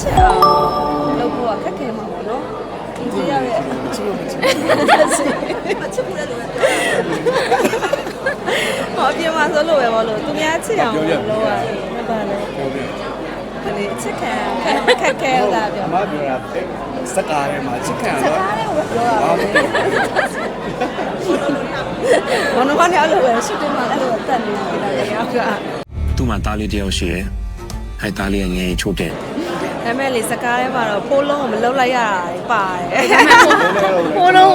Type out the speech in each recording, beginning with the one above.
ချစ်အောင်လုပ်ဖို့ကခက်ခဲမှာပေါ့နော်ဒီတယောက်ရဲ့ချစ်လို့မချစ်မချစ်ဘူးလည်းလို့ပြောဟောပြင်မှာဆိုလို့ပဲပေါ့လို့သူများချစ်အောင်လုပ်ရတယ်မပါလဲပြောပြခလေးချစ်ခံခက်ခဲလာပြောအမပြောတာစကားထဲမှာချစ်ခံစတော့ကားလေးကိုပြောတာဘာမှမပြောဘာလို့မလဲအဲ့လိုပဲရှစ်တင်မှာအဲ့လိုတက်နေတာလေရောက်ကသူ့မှာတားလေးတယောက်ရှိတယ်အဲတားလေးကငယ်ချိုးတယ် ဒါပေမဲ့လေစကားထဲမှာတော့ဖိုးလုံးကိုမလုတ်လိုက်ရတာပါတယ်ဟိုတော့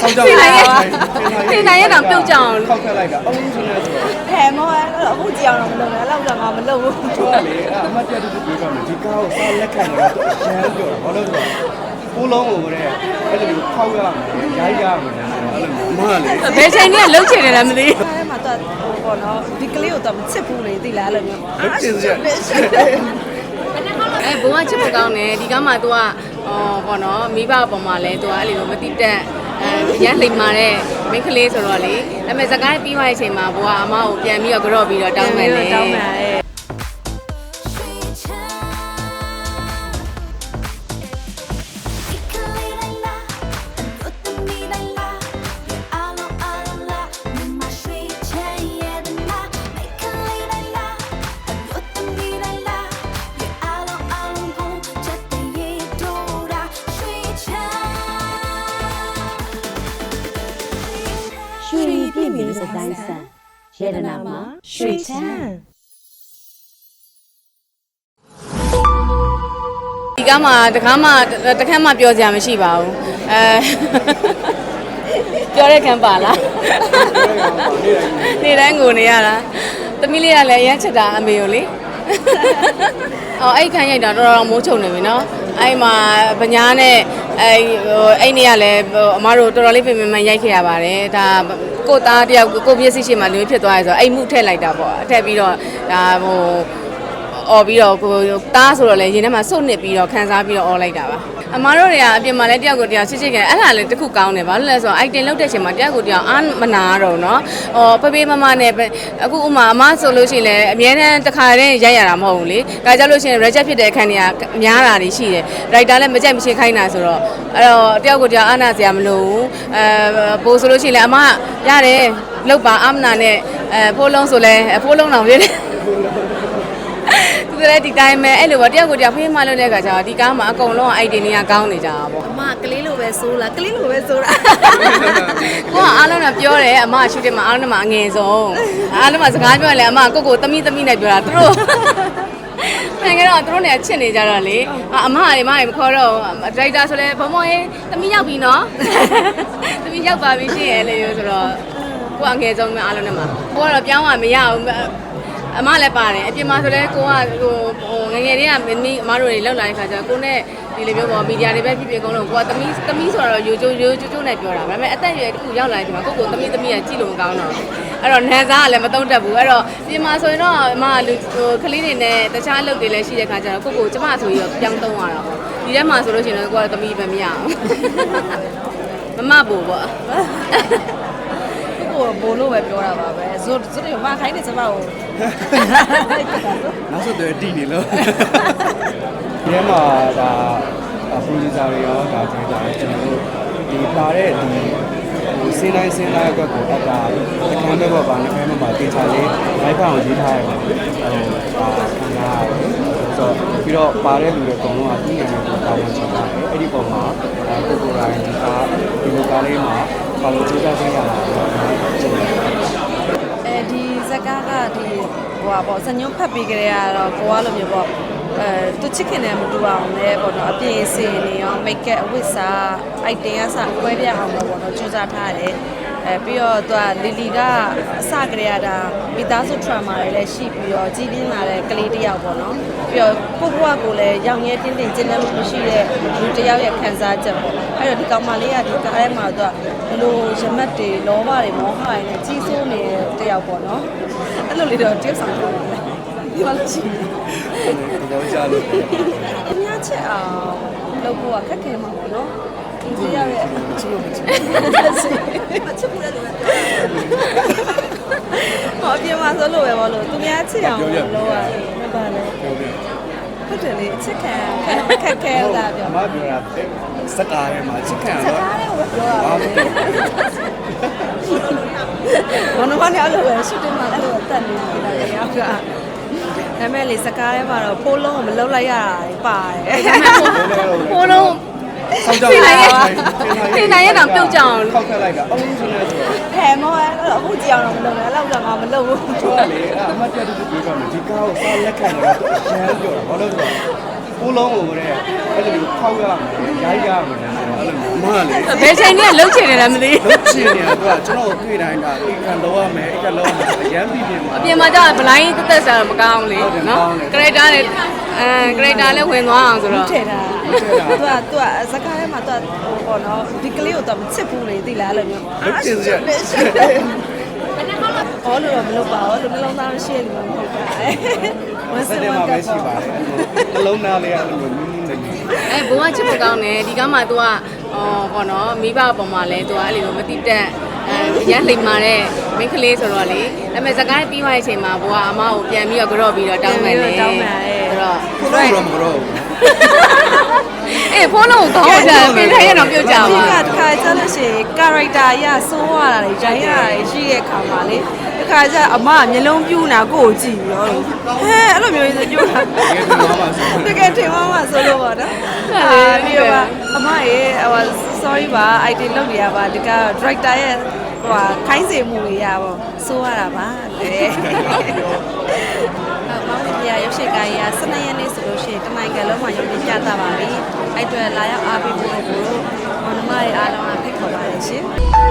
ဆောက်ကြဖိနိုင်ရဲ့ဖိနိုင်ရဲ့တောင်ပြုတ်ကြအောင်ခောက်ခက်လိုက်တာအုံးစင်းနေဆိုတော့ဟဲ့မောအဲ့တော့အခုကြည့်အောင်တော့မလုပ်နဲ့အဲ့လောက်တော့ငါမလုပ်ဘူးတော့လေအမတ်တက်တူတူပြောမယ်ဒီကားကိုစားလက်ခံနေတော့အရန်ပြောတာဘာလို့လဲဆိုတော့ကိုလုံးကိုတဲ့အဲ့လိုခောက်ရမယ်ရိုက်ရမယ်အဲ့လိုမျိုးအမကလေဘယ်ချိန်တည်းကလှုပ်ချင်တယ်လည်းမသိအဲ့မှာတော့ဟိုပေါ့နော်ဒီကလေးကိုတော့မချစ်ဘူးလေသိလားအဲ့လိုမျိုးလုတ်ချင်စရာ အဲဘုံကချစ်ဖို့ကောင်းတယ်ဒီကမှ तू ကဟောပေါ့နော်မိဘအပေါ်မှာလဲ तू ကအဲ့လိုမတိတက်အဲရမ်းလိမ်မာတဲ့မိန်းကလေးဆိုတော့လေဒါပေမဲ့စကားပြီးသွားတဲ့အချိန်မှာဘုရားအမကိုပြန်ပြီးတော့ကြော့ပြီးတော့တောင်းမယ်လေတောင်းမယ်ရဲ့ရွှေ ပြည့်မီစတိုင်းဆန်ရေဒနာမှာရွှေချမ်းဒီကမှတခါမှတခါမှပြောစရာမရှိပါဘူးအဲပြောတဲ့ခံပါလားနေတိုင်းကိုနေရတာသမီးလေးကလည်းအရင်ချက်တာအမေကိုလေအော်အဲ့ခံရိုက်တာတော်တော်မိုးချုံနေပြီနော် အဲ့မှာပညာနဲ့အဲ့ဟိုအဲ့နေ့ကလည်းဟိုအမတို့တော်တော်လေးပြင်ပမှန်ရိုက်ခဲ့ရပါတယ်ဒါကိုသားတယောက်ကိုပြည့်စည်ရှိမှလူဖြစ်သွားရဲဆိုတော့အဲ့မှုထည့်လိုက်တာပေါ့ထည့်ပြီးတော့ဒါဟိုអော်ပြီးတော့ကိုတားဆိုတော့လေရင်ထဲမှာစုတ်နစ်ပြီးတော့ခန်းစားပြီးတော့អော်လိုက်တာပါ အမားတို့တွေကအပြင်မှာလည်းတယောက်ကိုတယောက်ချစ်ချစ်ကြတယ်အဲ့ဒါလည်းတစ်ခုကောင်းတယ်ဘာလို့လဲဆိုတော့ item လောက်တဲ့အချိန်မှာတယောက်ကိုတယောက်အားမနာတော့နော်ဟောပပေးမမနဲ့အခုဥမာအမဆိုလို့ရှိရင်လည်းအများတန်းတစ်ခါတည်းရိုက်ရတာမဟုတ်ဘူးလေဒါကြောင့်လို့ရှိရင် reject ဖြစ်တဲ့အခန်းတွေကများတာတွေရှိတယ် writer လည်းမကြိုက်မချင်းခိုင်းတာဆိုတော့အဲ့တော့တယောက်ကိုတယောက်အားနာစရာမလိုဘူးအဲပိုးဆိုလို့ရှိရင်လည်းအမရတယ်လောက်ပါအားမနာနဲ့အဲဖိုးလုံးဆိုလဲဖိုးလုံးတော်လေး ကလည်းဒီတိုင်းပဲအဲ့လိုပေါ့တယောက်ကိုတယောက်ဖေးမှလို့တဲ့ခါကျတော့ဒီကားမှာအကုန်လုံးကအိုက်တင်တွေကကောင်းနေကြတာပေါ့အမကလေးလိုပဲဆိုးလားကလေးလိုပဲဆိုတာကိုကအားလုံးကပြောတယ်အမရှူတယ်မှာအားလုံးကငယ်ဆုံးအားလုံးကစကားပြောရင်လည်းအမကိုကိုသမီးသမီးနဲ့ပြောတာသူတို့ခံခဲ့တော့သူတို့နေချစ်နေကြတော့လေအမအမမခေါ်တော့ဒရိုက်တာဆိုလဲဘမောဟင်းသမီးရောက်ပြီနော်သမီးရောက်ပါပြီရှင်ရဲ့လေဆိုတော့ကိုကငယ်ဆုံးမအားလုံးနဲ့မှာကိုကတော့ပြောင်းရမရဘူး အမလည်းပါတယ်အပြင်မှာဆိုလဲကိုကဟိုဟိုငငယ်လေးကမင်းအမတို့တွေလောက်လာတဲ့ခါကျတော့ကိုနဲ့ဒီလိုမျိုးပေါ့မီဒီယာတွေပဲဖြစ်ဖြစ်ကုန်လုံးကိုကသမီးသမီးဆိုတော့ရိုးချိုးရိုးချိုးချိုးနဲ့ပြောတာဒါပေမဲ့အသက်အရွယ်တစ်ခုရောက်လာတဲ့ချိန်မှာကိုကိုသမီးသမီးကကြည့်လို့မကောင်းတော့အဲ့တော့နန်းစားကလည်းမတုံးတက်ဘူးအဲ့တော့ပြင်မှာဆိုရင်တော့အမလူဟိုကလေးတွေနဲ့တခြားအလုပ်တွေလည်းရှိတဲ့ခါကျတော့ကိုကိုကျမဆိုပြီးတော့ပြောင်းသုံးရတာပေါ့ဒီထဲမှာဆိုလို့ရှိရင်တော့ကိုကသမီးပဲမရအောင်မမဘူပေါ့ ကိုကိုဘိုးလို့ပဲပြောတာပါပဲဇို့ဇို့ရမခိုင်းနေစမကိုနောက်ဆိုတော့တည်နေလို့ဒီထဲမှာဒါပရိုဂျူဆာတွေရောဒါကျွန်တော်ကျွန်တော်တို့ဒီပါတဲ့ဒီဟိုစင်းတိုင်းစင်းတိုင်းအတွက်ကိုအတာတခမ်းမဲ့ပေါ့ဗာနှစ်ဖက်မှာတေချာလေးလိုက်ဖအောင်ရေးထားရပါဘူးဟိုဒါဆန္ဒဆိုတော့ပြီးတော့ပါတဲ့လူတွေအကုန်လုံးကသူ့နာမည်ကိုတာဝန်ချထားတယ်အဲ့ဒီပုံမှာကိုကိုရိုင်းဒီကားဒီလိုကားလေးမှာ ပါလို့စူးစမ်းခဲ့ရတာတော့ကျွန်တော်အဲဒီဇက်ကားကဒီဟိုပါပေါ့စညွန့်ဖတ်ပြီးကြရတော့ကိုကလိုမျိုးပေါ့အဲသူချစ်ခင်တယ်မတူအောင်လဲပေါ့နော်အပြင်စင်နေအောင်မိတ်ကပ်အဝတ်စားအိုက်တင်ကစကွဲပြအောင်လို့ပေါ့နော်စူးစမ်းထားတယ် အဲပြီးတော့သူကလီလီကအစကြရတာမိသားစု trauma တွေလည်းရှိပြီးတော့ကြီးပြင်းလာတဲ့ကလေးတစ်ယောက်ပေါ့နော်ပြီးတော့ကိုဘွားကိုလည်းရောင်ရဲတင်းတင်းကျဉ်းလန်းမှုမရှိတဲ့လူတစ်ယောက်ရဲ့ခံစားချက်ပေါ့အဲ့တော့ဒီကောင်မလေးကဒီကားထဲမှာသူကဘလို့ရမတ်တွေလောဘတွေမောဟတွေနဲ့ကြီးစိုးနေတဲ့တစ်ယောက်ပေါ့နော်အဲ့လိုလေးတော့တယောက်ဆောင်လို့ပြောလို့ရှိတယ်သဘောကျလို့အများချက်အောင်လုပ်ဖို့ကခက်ခဲမှာပေါ့နော် ဒီတယောက်ရဲ့ချစ်လို့မချစ်မချစ်ဘူးလည်းလို့ပြောဟောပြင်မှာဆိုလို့ပဲပေါ့လို့သူများချစ်အောင်လုပ်ရတယ်မပါလဲပြောပြဟဟုတ်တယ်လေအချစ်ခံခက်ခဲလာပြောမပြောတာစကားထဲမှာချစ်ခံစတော့ကားလေးကိုပြောတာပဲဘယ်တော့မှလည်းအဲ့လိုပဲရှူတင်မှာအဲ့လိုတက်နေတာလေရောက်ကဒါပေမဲ့လေစကားထဲမှာတော့ဖိုးလုံးကိုမလှုပ်လိုက်ရတာပါတယ်ဖိုးလုံး ဆောက်ကြပြင်နိုင်ရဲ့ပြင်နိုင်ရဲ့တော့ပြုတ်ကြအောင်ခောက်ခက်လိုက်တာအုံးဆိုနေဆိုတော့ဖယ်မောအဲ့တော့အခုကြည့်အောင်တော့မလုပ်နဲ့အဲ့လောက်တော့ငါမလုပ်ဘူးသူကလေအမတ်တက်တူပြောကြမယ်ဒီကားကိုစားလက်ခံတော့သူအရန်ပြောတာဘာလို့လဲဆိုတော့ ကိုလုံးကိုတဲ့အဲ့လိုမျိုးခောက်ရမယ်ရိုက်ရမယ်အဲ့လိုမျိုးမလေဘယ်ချိန်နဲ့လှုပ်ချင်နေလဲမသိလုတ်ချင်နေတာကကျွန်တော်တွေ့တိုင်းဒါအိမ်ခံတော့ရမယ်အိမ်ခံတော့ရမယ်အရန်ပြီးပြင်မှာအပြင်မှာကျတော့ဘလိုင်းတက်တက်ဆာမကောင်းလေနော်ကရက်တာနဲ့အဲကရက်တာလည်းဝင်သွားအောင်ဆိုတော့ထဲတာသူကသူကစကားထဲမှာသူကဟိုပေါ့နော်ဒီကလေးကိုတော့မချစ်ဘူးလေသိလားအဲ့လိုမျိုးလုတ်ချင်စရာအော်လို့တော့မလုပ်ပါဘူးလူနှလုံးသားရှိလို့မဟုတ်ပါဘူး ဝစတဲ့မှာပဲရှိပါတယ်နှလုံးသားလေးအဲ့လိုမျိုးနင်းနေနေအဲဘိုးကချစ်ဖို့ကောင်းတယ်ဒီကမှ तू ကဟောပေါ့နော်မိဘအပေါ်မှာလဲ तू ကအဲ့လိုမတိတက်အဲရန်လိမ်မာတဲ့မိန်းကလေးဆိုတော့လေဒါပေမဲ့စကားပြီးသွားတဲ့အချိန်မှာဘိုးကအမကိုပြန်ပြီးတော့ကြော့ပြီးတော့တောင်းမယ်လေဆိုတော့ ဘုရားတော့မကြောက်ဘူးအေးဖုန်းလုံးကိုခေါင်းချပြင်ထိုင်ရတော့ပြုတ်ကြဒီပါကတခါကျလို့ရှိရင် character ရစိုးရတာလေရိုင်းရတာရှိရဲ့ခါမှာလေတခါကျအမမျက်လုံးပြူးနာကိုကိုကြည့်ပြီးတော့ဟဲအဲ့လိုမျိုးဆိုကြိုးတာတကယ်ထင်မှမှဆိုလို့ပေါ့နော်အာပြီးတော့အမရေဟို sorry ပါ IT လုပ်နေရပါဒီက director ရဲ့ဟိုခိုင်းစေမှုတွေရပါစိုးရတာပါတဲ့ မောင်ကြီးရုပ်ရှင်ကားကြီးက12ရက်နေ့ဆိုလို့ရှိရင်တမိုင်ကလုံးမှာရုပ်ရှင်ပြသပါပြီ။အဲ့အတွက်လာရောက်အားပေးဖို့ကိုမောင်နှမတွေအားလုံးကဖိတ်ခေါ်ပါတယ်ရှင်။